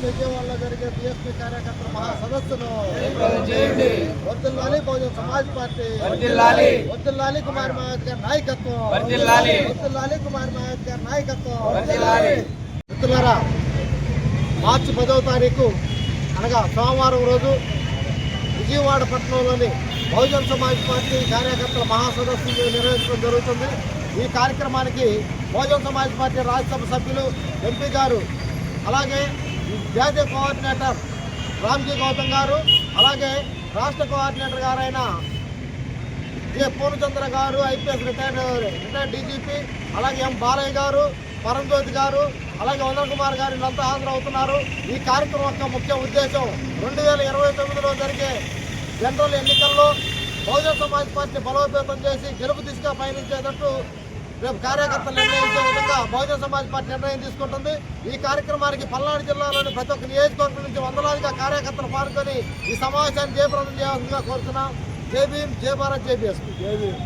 విజయవాడలో జరిగే బీఎస్పీ కార్యకర్తల మహాసదస్సును జయప్రదం చేయండి వర్ధిల్లాలి బహుజన సమాజ్ పార్టీ వర్ధిల్లాలి వర్ధిల్లాలి కుమార్ మహేష్ గారి నాయకత్వం వర్ధిల్లాలి వర్ధిల్లాలి కుమార్ మహేష్ గారి నాయకత్వం వర్ధిల్లాలి మిత్రులారా మార్చి పదవ తారీఖు అనగా సోమవారం రోజు విజయవాడ పట్టణంలోని బహుజన్ సమాజ్ పార్టీ కార్యకర్తల మహాసదస్సు నిర్వహించడం జరుగుతుంది. ఈ కార్యక్రమానికి బహుజన్ సమాజ్ పార్టీ రాజ్యసభ సభ్యులు ఎంపీ గారు అలాగే జాతీయ కోఆర్డినేటర్ రామ్జీ గౌతమ్ గారు అలాగే రాష్ట్ర కోఆర్డినేటర్ గారైన జె పూర్ణచంద్ర గారు ఐపీఎస్ రిటైర్డ్ రిటైర్డ్ డీజీపీ అలాగే ఎం బాలయ్య గారు పరంజ్యోతి గారు అలాగే వందన కుమార్ గారు వీళ్ళంతా హాజరవుతున్నారు. ఈ కార్యక్రమం యొక్క ముఖ్య ఉద్దేశం రెండు వేల ఇరవై తొమ్మిదిలో జరిగే జనరల్ ఎన్నికల్లో బహుజన సమాజ్ పార్టీ బలోపేతం చేసి గెలుపు దిశగా పయనించేటట్టు రేపు కార్యకర్తలు నిర్ణయించే విధంగా బహుజన సమాజ్ పార్టీ నిర్ణయం తీసుకుంటుంది. ఈ కార్యక్రమానికి పల్నాడు జిల్లాలోని ప్రతి ఒక్క నియోజకవర్గం నుంచి వందలాదిగా కార్యకర్తలు పాల్గొని ఈ సమావేశాన్ని జయప్రదం చేయాల్సిందిగా కోరుతున్నాం. JBM Jayabharat JBS JBM